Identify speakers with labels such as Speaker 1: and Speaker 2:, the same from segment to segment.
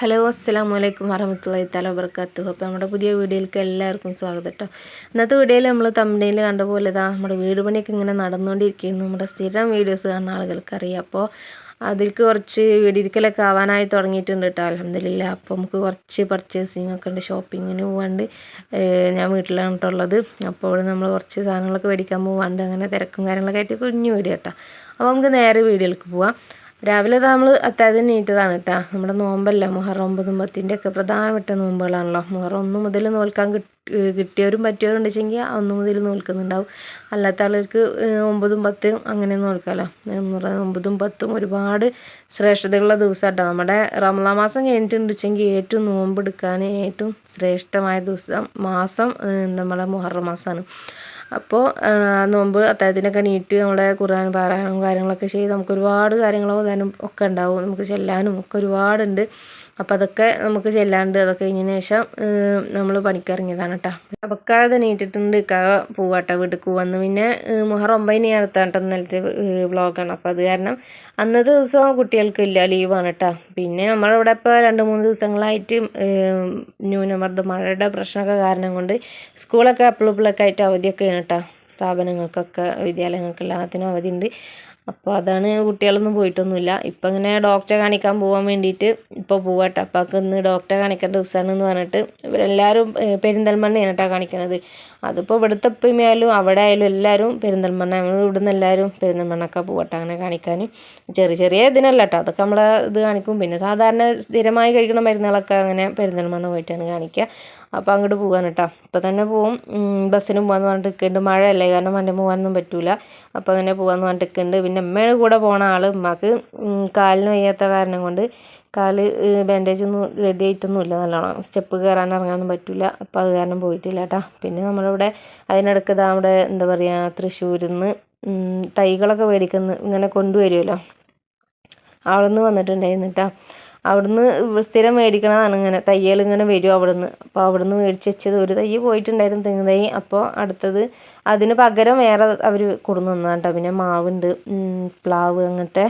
Speaker 1: Hello അസ്സാം വലൈക്കും വറഹമത്തല്ലാ തല വർക്കാത്തു അപ്പോൾ നമ്മുടെ പുതിയ വീഡിയോയിലേക്ക് എല്ലാവർക്കും സ്വാഗതം കേട്ടോ ഇന്നത്തെ വീഡിയോയിൽ നമ്മൾ തമിഴിൽ കണ്ട പോലെ ഇതാ നമ്മുടെ വീട് പണിയൊക്കെ ഇങ്ങനെ നടന്നുകൊണ്ടിരിക്കുന്നു. നമ്മുടെ സ്ഥിരം വീഡിയോസ് കാണുന്ന ആളുകൾക്ക് അറിയാം അപ്പോൾ അതിലേക്ക് കുറച്ച് വീടിരിക്കലൊക്കെ ആവാനായി തുടങ്ങിയിട്ടുണ്ട് കേട്ടോ അലഹമില്ല അപ്പോൾ നമുക്ക് കുറച്ച് പർച്ചേസിങ് ഒക്കെ ഉണ്ട്. ഷോപ്പിങ്ങിന് പോകാണ്ട് ഞാൻ വീട്ടിലാണ് കേട്ടുള്ളത് അപ്പോൾ നമ്മൾ കുറച്ച് സാധനങ്ങളൊക്കെ മേടിക്കാൻ പോകാണ്ട് അങ്ങനെ തിരക്കും കാര്യങ്ങളൊക്കെ ആയിട്ട് കുഞ്ഞു വീഡിയോ കേട്ടോ അപ്പോൾ നമുക്ക് നേരെ വീഡിയോയിലേക്ക് പോവാം. രാവിലെ നമ്മൾ അത്താഴത്തിന് നീട്ടതാണ് കേട്ടോ. നമ്മുടെ നോമ്പല്ല? മുഹറം ഒമ്പതും പത്തിന്റെ ഒക്കെ പ്രധാനപ്പെട്ട നോമ്പുകളാണല്ലോ. മുഹറം ഒന്ന് മുതൽ നോൽക്കാൻ കിട്ടിയവരും പറ്റിയവരും ഉണ്ടെങ്കിൽ ഒന്ന് മുതൽ നോൽക്കുന്നുണ്ടാവും. അല്ലാത്ത ആളുകൾക്ക് ഒമ്പതും പത്തും അങ്ങനെ നോൽക്കാമല്ലോ ഒമ്പതും പത്തും ഒരുപാട് ശ്രേഷ്ഠതയുള്ള ദിവസമാട്ടോ. നമ്മുടെ റമദാ മാസം കഴിഞ്ഞിട്ടുണ്ടെച്ചെങ്കിൽ ഏറ്റവും നോമ്പെടുക്കാൻ ഏറ്റവും ശ്രേഷ്ഠമായ ദിവസം മാസം നമ്മളെ മുഹറം മാസമാണ്. അപ്പോൾ നോമ്പ് അത്താഴത്തിനൊക്കെ നീറ്റ് നമ്മുടെ ഖുർആൻ പാരായണവും കാര്യങ്ങളൊക്കെ ചെയ്ത് നമുക്ക് ഒരുപാട് കാര്യങ്ങൾ ഒക്കെ ഉണ്ടാവും. നമുക്ക് ചെല്ലാനും ഒക്കെ ഒരുപാടുണ്ട്. അപ്പോൾ അതൊക്കെ നമുക്ക് ചെല്ലാണ്ട് അതൊക്കെ കഴിഞ്ഞതിന് ശേഷം നമ്മൾ പണിക്കിറങ്ങിയതാണ് കേട്ടോ അപ്പൊക്കാതെ നീട്ടിട്ടുണ്ട് ഇക്കാക പോവാട്ടോ വീട്ടിൽ വന്ന്. പിന്നെ മുഹറം ഒമ്പതിന് അടുത്താട്ടോ ഇന്നലത്തെ വ്ളോഗാണ്. അപ്പോൾ അത് കാരണം അന്നത്തെ ദിവസം കുട്ടികൾക്ക് ഇല്ല ലീവാണ് കേട്ടോ പിന്നെ നമ്മളിവിടെ ഇപ്പോൾ രണ്ട് മൂന്ന് ദിവസങ്ങളായിട്ട് ന്യൂനമർദ്ദ മഴയുടെ പ്രശ്നമൊക്കെ കാരണം കൊണ്ട് സ്കൂളൊക്കെ അപ്പിളപ്പിളൊക്കെ ആയിട്ട് അവധിയൊക്കെയാണ് കേട്ടോ സ്ഥാപനങ്ങൾക്കൊക്കെ വിദ്യാലയങ്ങൾക്ക് എല്ലാത്തിനും അവധിയുണ്ട്. അപ്പോൾ അതാണ് കുട്ടികളൊന്നും പോയിട്ടൊന്നുമില്ല. ഇപ്പം ഇങ്ങനെ ഡോക്ടറെ കാണിക്കാൻ പോകാൻ വേണ്ടിയിട്ട് ഇപ്പോൾ പോവാട്ടോ. അപ്പാക്ക് ഇന്ന് ഡോക്ടറെ കാണിക്കേണ്ട ദിവസമാണെന്ന് പറഞ്ഞിട്ട് ഇവരെല്ലാവരും പെരിന്തൽമണ്ണയാണ് കേട്ടോ കാണിക്കണത്. അതിപ്പോൾ ഇവിടുത്തെ ഉപ്പയുമായാലും അവിടെ ആയാലും എല്ലാവരും പെരിന്തൽമണ്ണ നമ്മൾ ഇവിടുന്ന് എല്ലാവരും പെരിന്തൽമണ്ണൊക്കെ പോകട്ടെ അങ്ങനെ കാണിക്കാൻ ചെറിയ ചെറിയ ഇതിനല്ല കേട്ടോ അതൊക്കെ നമ്മളെ ഇത് കാണിക്കും. പിന്നെ സാധാരണ സ്ഥിരമായി കഴിക്കുന്ന മരുന്നുകളൊക്കെ അങ്ങനെ പെരിന്തൽമണ്ണ പോയിട്ടാണ് കാണിക്കുക അപ്പോൾ അങ്ങോട്ട് പോകാൻ കേട്ടോ ഇപ്പോൾ തന്നെ പോവും. ബസ്സിന് പോകാമെന്ന് പറഞ്ഞിട്ട് നിൽക്കുന്നുണ്ട് മഴയല്ലേ കാരണം വണ്ടി പോകാനൊന്നും പറ്റില്ല അപ്പോൾ അങ്ങനെ പോകാമെന്ന് പറഞ്ഞിട്ട് നിൽക്കുന്നുണ്ട് പിന്നെ അമ്മയുടെ കൂടെ പോണ ആൾ ഉമ്മക്ക് കാലിന് വയ്യാത്ത കാരണം കൊണ്ട് കാൽ ബാൻഡേജ് ഒന്നും റെഡി ആയിട്ടൊന്നും ഇല്ല നല്ലോണം സ്റ്റെപ്പ് കയറാൻ ഇറങ്ങാനൊന്നും പറ്റില്ല അപ്പോൾ അത് കാരണം പോയിട്ടില്ല കേട്ടോ പിന്നെ നമ്മളിവിടെ അതിനിടയ്ക്ക് ഇതാ നമ്മുടെ എന്താ പറയുക തൃശ്ശൂരിൽ നിന്ന് തൈകളൊക്കെ മേടിക്കുന്ന ഇങ്ങനെ കൊണ്ടുവരുമല്ലോ അവിടെ നിന്ന് വന്നിട്ടുണ്ടായിരുന്നു കേട്ടോ അവിടുന്ന് സ്ഥിരം മേടിക്കണതാണ് ഇങ്ങനെ. തയ്യൽ ഇങ്ങനെ വരും അവിടുന്ന്. അപ്പോൾ അവിടുന്ന് മേടിച്ച് വെച്ചത് ഒരു തൈ പോയിട്ടുണ്ടായിരുന്നു തെങ്ങ് തൈ. അപ്പോൾ അടുത്തത് അതിന് പകരം വേറെ അവർ കൊടുന്നു തന്നാട്ടോ പിന്നെ മാവുണ്ട് പ്ലാവ് അങ്ങനത്തെ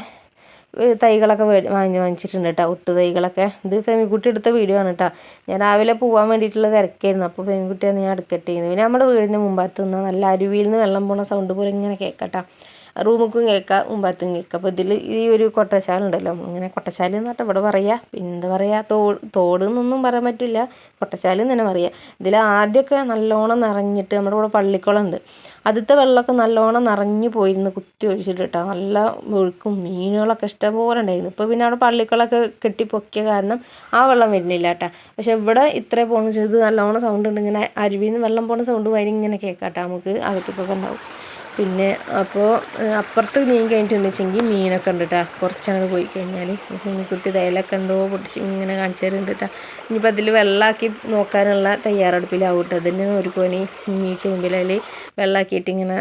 Speaker 1: തൈകളൊക്കെ വാങ്ങി വാങ്ങിച്ചിട്ടുണ്ട് കേട്ടോ ഒട്ട് തൈകളൊക്കെ. ഇത് ഫെമിക്കുട്ടി എടുത്ത വീഡിയോ ആണ് കേട്ടോ ഞാൻ രാവിലെ പോകാൻ വേണ്ടിയിട്ടുള്ള തിരക്കായിരുന്നു. അപ്പോൾ ഫെമിക്കുട്ടിയെ ഞാൻ എടുക്കട്ടെ പിന്നെ നമ്മുടെ വീടിന്റെ മുമ്പാത്ത് നിന്ന് നല്ല അരുവിയിൽ നിന്ന് വെള്ളം പോണ സൗണ്ട് പോലെ ഇങ്ങനെ കേൾക്കട്ടോ റൂമുക്കും കേൾക്കാം മുമ്പാത്തും കേൾക്കാം. അപ്പോൾ ഇതിൽ ഈ ഒരു കൊട്ടശാലുണ്ടല്ലോ ഇങ്ങനെ കൊട്ടശാല എന്ന് പറഞ്ഞാൽ ഇവിടെ പറയുക പിന്നെ എന്താ പറയുക തോട് തോട് എന്നൊന്നും പറയാൻ പറ്റില്ല. കൊട്ടശാല എന്ന് തന്നെ പറയുക ഇതിൽ ആദ്യമൊക്കെ നല്ലോണം നിറഞ്ഞിട്ട് നമ്മുടെ ഇവിടെ പള്ളിക്കുളം ഉണ്ട്. ആദ്യത്തെ വെള്ളമൊക്കെ നല്ലോണം നിറഞ്ഞു പോയിരുന്നു കുത്തി ഒഴിച്ചിട്ട് കേട്ടോ നല്ല ഒഴുക്കും മീനുകളൊക്കെ ഇഷ്ടംപോലെ ഉണ്ടായിരുന്നു. ഇപ്പോൾ പിന്നെ അവിടെ പള്ളിക്കളൊക്കെ കെട്ടിപ്പൊക്കിയ കാരണം ആ വെള്ളം വരുന്നില്ല കേട്ടോ പക്ഷെ ഇവിടെ ഇത്ര പോകുന്ന ചെയ്ത് നല്ലോണം സൗണ്ട് ഉണ്ട്. ഇങ്ങനെ അരുവിയിൽ നിന്ന് വെള്ളം പോകുന്ന സൗണ്ട് വരി ഇങ്ങനെ കേൾക്കാം കേട്ടോ നമുക്ക് അകത്തൊക്കെ ഉണ്ടാവും. പിന്നെ അപ്പോൾ അപ്പുറത്ത് നീങ്ങി കഴിഞ്ഞിട്ടുണ്ടെച്ചെങ്കിൽ മീനൊക്കെ ഉണ്ട് കേട്ടോ കുറച്ചങ്ങോട്ട് പോയി കഴിഞ്ഞാൽ കുട്ടി തേലൊക്കെ എന്തോ പൊട്ടിച്ച് ഇങ്ങനെ കാണിച്ചു തരുന്നുണ്ട് കേട്ടോ ഇനിയിപ്പോൾ അതിൽ വെള്ളമാക്കി നോക്കാനുള്ള തയ്യാറെടുപ്പിലാവും കേട്ടോ അതിന് ഒരു പണി. ഈ ചെമ്പിലയിൽ വെള്ളമാക്കിയിട്ട് ഇങ്ങനെ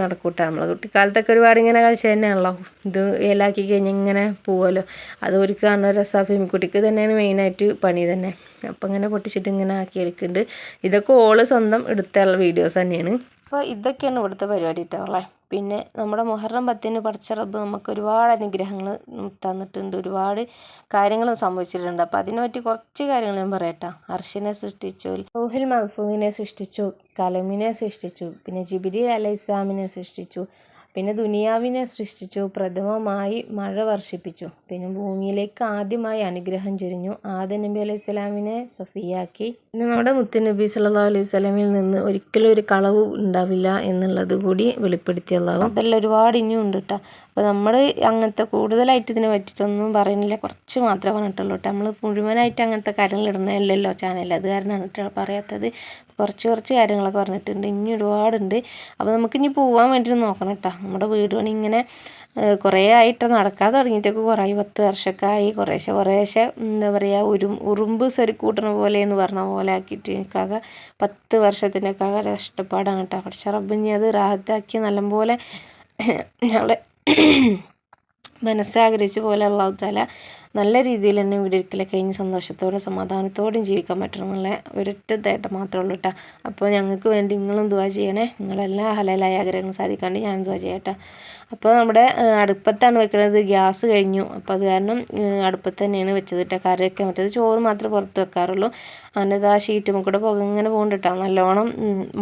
Speaker 1: നടക്കൂട്ടാ. നമ്മളെ കുട്ടിക്കാലത്തൊക്കെ ഒരുപാട് ഇങ്ങനെ കളിച്ച് തന്നെയാണല്ലോ. ഇത് ഇലാക്കി കഴിഞ്ഞാൽ ഇങ്ങനെ പോവുമല്ലോ അത് ഒരു കാണുന്ന രസമാണ് കുട്ടിക്ക് തന്നെയാണ് മെയിനായിട്ട് പണി തന്നെ. അപ്പം ഇങ്ങനെ പൊട്ടിച്ചിട്ട് ഇങ്ങനെ ആക്കി എടുക്കുന്നുണ്ട് ഇതൊക്കെ ഓൾ സ്വന്തം എടുത്തുള്ള വീഡിയോസ് തന്നെയാണ്. അപ്പോൾ ഇതൊക്കെയാണ് ഇവിടുത്തെ പരിപാടി കേട്ടോ പിന്നെ നമ്മുടെ മുഹറം പത്തിന് പഠിച്ച റബ്ബ് നമുക്ക് ഒരുപാട് അനുഗ്രഹങ്ങൾ തന്നിട്ടുണ്ട്. ഒരുപാട് കാര്യങ്ങൾ സംഭവിച്ചിട്ടുണ്ട്. അപ്പോൾ അതിനെ പറ്റി കുറച്ച് കാര്യങ്ങൾ ഞാൻ പറയട്ടെ. അർഷിനെ സൃഷ്ടിച്ചു റോഹിൽ മഹഫൂദിനെ സൃഷ്ടിച്ചു കലമിനെ സൃഷ്ടിച്ചു പിന്നെ ജിബിരി അലൈഹിസ്ലാമിനെ സൃഷ്ടിച്ചു. പിന്നെ ദുനിയാവിനെ സൃഷ്ടിച്ചു പ്രഥമമായി മഴ വർഷിപ്പിച്ചു. പിന്നെ ഭൂമിയിലേക്ക് ആദ്യമായി അനുഗ്രഹം ചൊരിഞ്ഞു. ആദ്യ നബി അലൈഹി സ്വലാമിനെ സൊഫിയാക്കി പിന്നെ നമ്മുടെ മുത്തുനബി സല്ലാ അലൈഹി സ്വലാമിൽ നിന്ന് ഒരിക്കലും ഒരു കളവ് ഉണ്ടാവില്ല എന്നുള്ളത് കൂടി വെളിപ്പെടുത്തിയതാവും അതെല്ലാം ഒരുപാട് ഇനിയും ഉണ്ട് കേട്ടോ. അപ്പോൾ നമ്മൾ അങ്ങനത്തെ കൂടുതലായിട്ട് ഇതിനെ പറ്റിയിട്ടൊന്നും പറയുന്നില്ല. കുറച്ച് മാത്രമേ പറഞ്ഞിട്ടുള്ളൂ കേട്ടോ. നമ്മൾ മുഴുവനായിട്ട് അങ്ങനത്തെ കാര്യങ്ങൾ ഇടുന്നതല്ലല്ലോ ചാനൽ അത് കാരണമാണ് പറയാത്തത്. കുറച്ച് കുറച്ച് കാര്യങ്ങളൊക്കെ പറഞ്ഞിട്ടുണ്ട്. ഇനി ഒരുപാടുണ്ട്. അപ്പോൾ നമുക്ക് ഇനി പോകാൻ വേണ്ടിയിട്ട് നോക്കണം കേട്ടോ നമ്മുടെ വീട് പണി ഇങ്ങനെ കുറേ ആയിട്ട് നടക്കാൻ തുടങ്ങിയിട്ടൊക്കെ കുറേ പത്ത് വർഷമൊക്കെ ആയി. കുറേശ്ശെ കുറേശ്ശെ എന്താ പറയുക ഒരു ഉറുമ്പ് സ്വരുക്കൂട്ടണ പോലെ എന്ന് പറഞ്ഞ പോലെ ആക്കിയിട്ട് എനിക്കാകെ പത്ത് വർഷത്തിന്റെയൊക്കെ ആകെ കഷ്ടപ്പാടാണ് കേട്ടോ പക്ഷെ റബ്ബിനി അത് റാഹത്താക്കി നല്ലപോലെ ഞങ്ങളെ മനസ്സാഗ്രഹിച്ച പോലെ അള്ളാഹു താല നല്ല രീതിയിൽ തന്നെ വീടിരിക്കലൊക്കെ കഴിഞ്ഞ് സന്തോഷത്തോടെ സമാധാനത്തോടെയും ജീവിക്കാൻ പറ്റണം എന്നുള്ള ഒരൊറ്റ തേട്ടം മാത്രമേ ഉള്ളൂ കേട്ടോ അപ്പോൾ ഞങ്ങൾക്ക് വേണ്ടി നിങ്ങളും ദുവാ ചെയ്യണേ. നിങ്ങളെല്ലാ ഹലലായ ആഗ്രഹങ്ങളും സാധിക്കാണ്ട് ഞാൻ ദുവാ ചെയ്യട്ടെ. അപ്പോൾ നമ്മുടെ അടുപ്പത്താണ് വെക്കുന്നത് ഗ്യാസ് കഴിഞ്ഞു. അപ്പോൾ അത് കാരണം അടുപ്പത്ത് തന്നെയാണ് വെച്ചത് കേട്ടോ വെക്കാൻ പറ്റത് ചോറ് മാത്രമേ പുറത്ത് വെക്കാറുള്ളൂ. അതിന്റെ ആ ഷീറ്റ് കൂടെ പുക ഇങ്ങനെ പോകുന്നുണ്ട് നല്ലോണം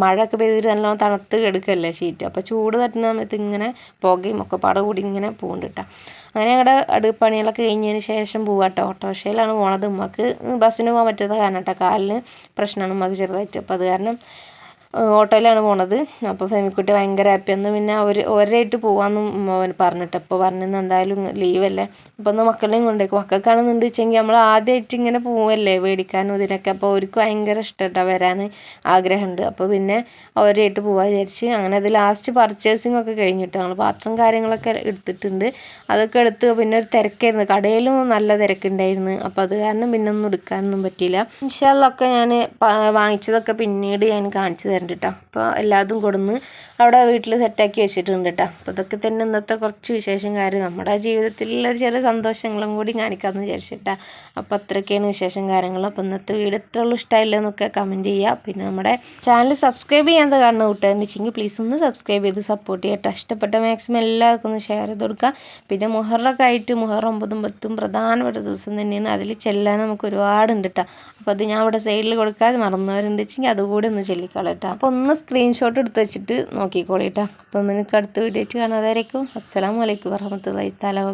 Speaker 1: മഴയൊക്കെ പെയ്തിട്ട് നല്ലോണം തണുത്ത് കെടുക്കല്ലേ ഷീറ്റ്. അപ്പോൾ ചൂട് തട്ടുന്ന സമയത്ത് ഇങ്ങനെ പുകയും ഒക്കെ പാടെ കൂടി ഇങ്ങനെ പോകുന്നുണ്ട് അങ്ങനെ ഞങ്ങളുടെ അടുപ്പണികളൊക്കെ കഴിഞ്ഞതിന് ശേഷം പോവാട്ടോ. ഓട്ടോറിക്ഷയിലാണ് പോണത്. ഉമ്മക്ക് ബസ്സിന് പോകാൻ പറ്റാത്ത കാരണം കേട്ടോ കാലിന് പ്രശ്നമാണ് ഉമ്മക്ക് ചെറുതായിട്ട്. അപ്പോൾ അത് കാരണം ഓട്ടോയിലാണ് പോണത്. അപ്പോൾ ഫെമിക്കുട്ടി ഭയങ്കര ഹാപ്പി ഒന്ന് പിന്നെ അവർ ഒരായിട്ട് പോകാമെന്നും പറഞ്ഞിട്ട്. അപ്പോൾ പറഞ്ഞു എന്തായാലും ലീവല്ലേ അപ്പോൾ ഒന്ന് മക്കളെയും കൊണ്ടേക്കും മക്കൾക്കാണെന്നുണ്ട് വെച്ചെങ്കിൽ നമ്മൾ ആദ്യമായിട്ട് ഇങ്ങനെ പോവല്ലേ മേടിക്കാനും ഇതിനൊക്കെ. അപ്പോൾ അവർക്ക് ഭയങ്കര ഇഷ്ടമായിട്ടാ വരാൻ ആഗ്രഹമുണ്ട്. അപ്പോൾ പിന്നെ അവരായിട്ട് പോവാ വിചാരിച്ച് അങ്ങനെ അത് ലാസ്റ്റ് പർച്ചേസിംഗ് ഒക്കെ കഴിഞ്ഞിട്ട് ഞങ്ങൾ പാത്രം കാര്യങ്ങളൊക്കെ എടുത്തിട്ടുണ്ട്. അതൊക്കെ എടുത്ത് പിന്നെ ഒരു തിരക്കായിരുന്നു. കടയിലും നല്ല തിരക്കുണ്ടായിരുന്നു. അപ്പോൾ അത് കാരണം പിന്നെ ഒന്നും എടുക്കാനൊന്നും പറ്റിയില്ല. ഇൻഷാല്ലൊക്കെ ഞാൻ വാങ്ങിച്ചതൊക്കെ പിന്നീട് ഞാൻ കാണിച്ചു തരുന്നുണ്ട് കേട്ടോ അപ്പോൾ എല്ലാതും കൊടുന്ന് അവിടെ വീട്ടിൽ സെറ്റാക്കി വെച്ചിട്ടുണ്ട് കേട്ടോ അപ്പോൾ ഇതൊക്കെ തന്നെ ഇന്നത്തെ കുറച്ച് വിശേഷം കാര്യം. നമ്മുടെ ജീവിതത്തിലുള്ള ചെറിയ സന്തോഷങ്ങളും കൂടി കാണിക്കാമെന്ന് വിചാരിച്ചിട്ടാ. അപ്പോൾ അത്രയൊക്കെയാണ് വിശേഷം കാര്യങ്ങൾ. അപ്പോൾ ഇന്നത്തെ വീട് എത്ര ഇഷ്ടമില്ലെന്നൊക്കെ കമന്റ് ചെയ്യുക പിന്നെ നമ്മുടെ ചാനൽ സബ്സ്ക്രൈബ് ചെയ്യാൻ കാണുന്ന കൂട്ടുകാരെന്ന് വെച്ചെങ്കിൽ പ്ലീസ് ഒന്ന് സബ്സ്ക്രൈബ് ചെയ്ത് സപ്പോർട്ട് ചെയ്യട്ടോ. ഇഷ്ടപ്പെട്ട മാക്സിമം എല്ലാവർക്കും ഒന്ന് ഷെയർ ചെയ്ത് കൊടുക്കുക പിന്നെ മുഹറൊക്കെ ആയിട്ട് മുഹർ ഒമ്പതും പത്തും പ്രധാനപ്പെട്ട ദിവസം തന്നെയാണ്. അതിൽ ചെല്ലാൻ നമുക്ക് ഒരുപാടുണ്ട് കേട്ടോ അപ്പോൾ അത് ഞാൻ ഇവിടെ സൈഡിൽ കൊടുക്കാതെ മറന്നവരുണ്ട് വെച്ചെങ്കിൽ അതുകൂടി ഒന്ന് ചൊല്ലിക്കളട്ടോ. അപ്പോൾ ഒന്ന് സ്ക്രീൻഷോട്ട് എടുത്ത് വെച്ചിട്ട് നോക്കിക്കോളിട്ടാ അപ്പം നിങ്ങൾക്ക് അടുത്ത വീഡിയോ കാണാതായിരിക്കും അസ്സാം വലൈക്കും വറഹമത്തല്ലാ തല